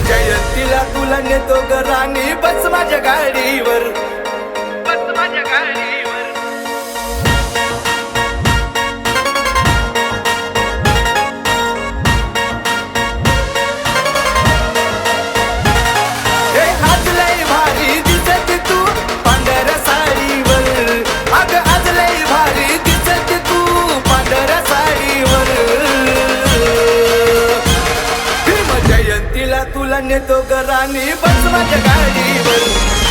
जयंतीला तुला नेतो ग राणी बस माझ्या गाडीवर. तुला नेतो ग बस माझ्या गाडीवर.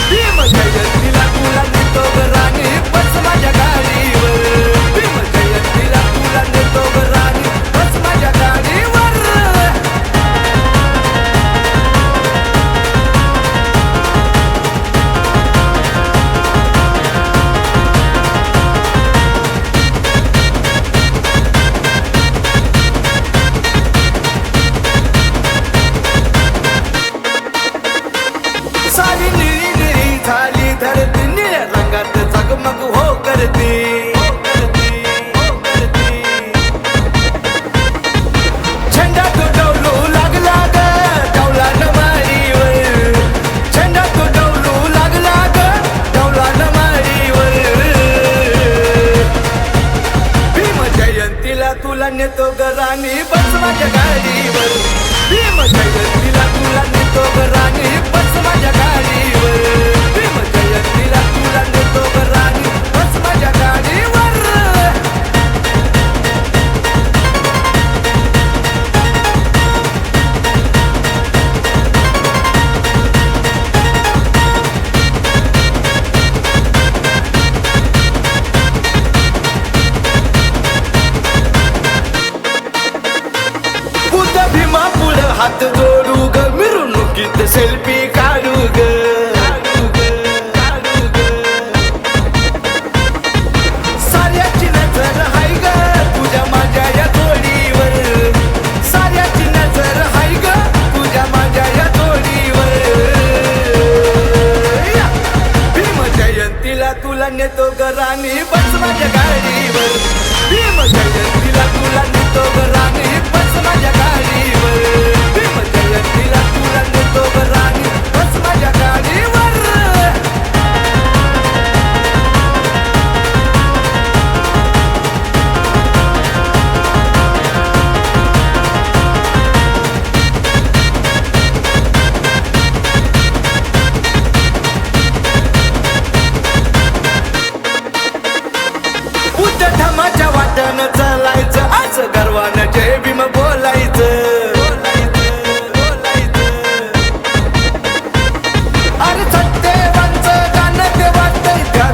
भीम जयंतीला तुला नेतो ग बस माझ्या गाडीवर. तुला नेतो ग बस माझ्या गाडीवर. भीम जयंतीला तुला नेतो ग बस माझ्या हात जोडू ग मिरवणुकीत सेल्फी काढू ग साऱ्याची नजर हाय ग तुझ्या माझ्या या जोडीवर साऱ्याची नजर हाय ग तुझ्या माझ्या या जोडीवर या! भीम जयंतीला तुला नेतो ग राणी बस माझ्या बुद्ध धमाच्या वाटण चालायचं. आज गर्वानं जय भीम बोलायचं. अरे सत्यवांचं गाणं ते वाजतंय त्या